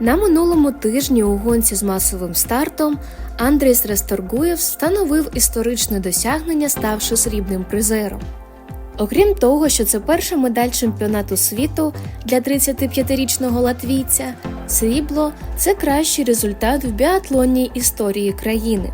На минулому тижні у гонці з масовим стартом Андрійс Расторгуєв встановив історичне досягнення, ставши срібним призером. Окрім того, що це перша медаль чемпіонату світу для 35-річного латвійця, срібло це кращий результат в біатлонній історії країни.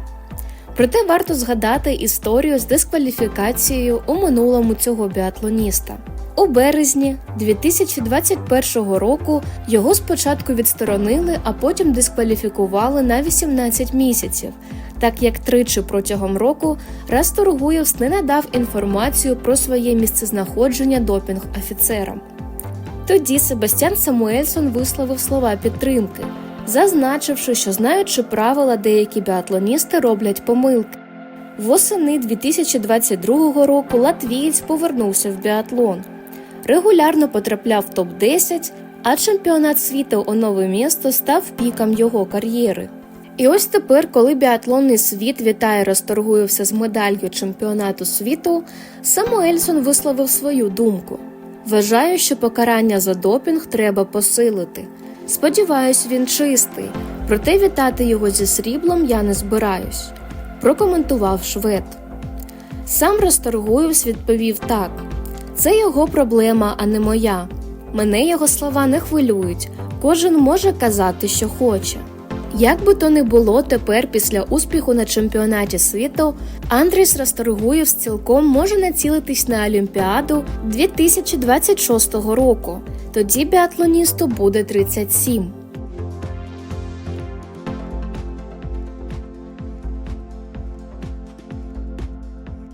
Проте варто згадати історію з дискваліфікацією у минулому цього біатлоніста. У березні 2021 року його спочатку відсторонили, а потім дискваліфікували на 18 місяців, так як тричі протягом року Расторгуєвс не надав інформацію про своє місцезнаходження допінг-офіцерам. Тоді Себастьян Самуельсон висловив слова підтримки, зазначивши, що знаючи правила, деякі біатлоністи роблять помилки. Восени 2022 року латвієць повернувся в біатлон. Регулярно потрапляв в топ-10, а чемпіонат світу у нове місто став піком його кар'єри. І ось тепер, коли біатлонний світ вітає Расторгуєвся з медаллю чемпіонату світу, Самуельсон висловив свою думку. Вважаю, що покарання за допінг треба посилити. Сподіваюсь, він чистий, проте вітати його зі сріблом я не збираюсь. Прокоментував швед. Сам Расторгуєвс відповів так: це його проблема, а не моя. Мене його слова не хвилюють. Кожен може казати, що хоче. Як би то не було тепер після успіху на чемпіонаті світу, Андріс Расторгуєв цілком може націлитись на Олімпіаду 2026 року. Тоді біатлоністу буде 37.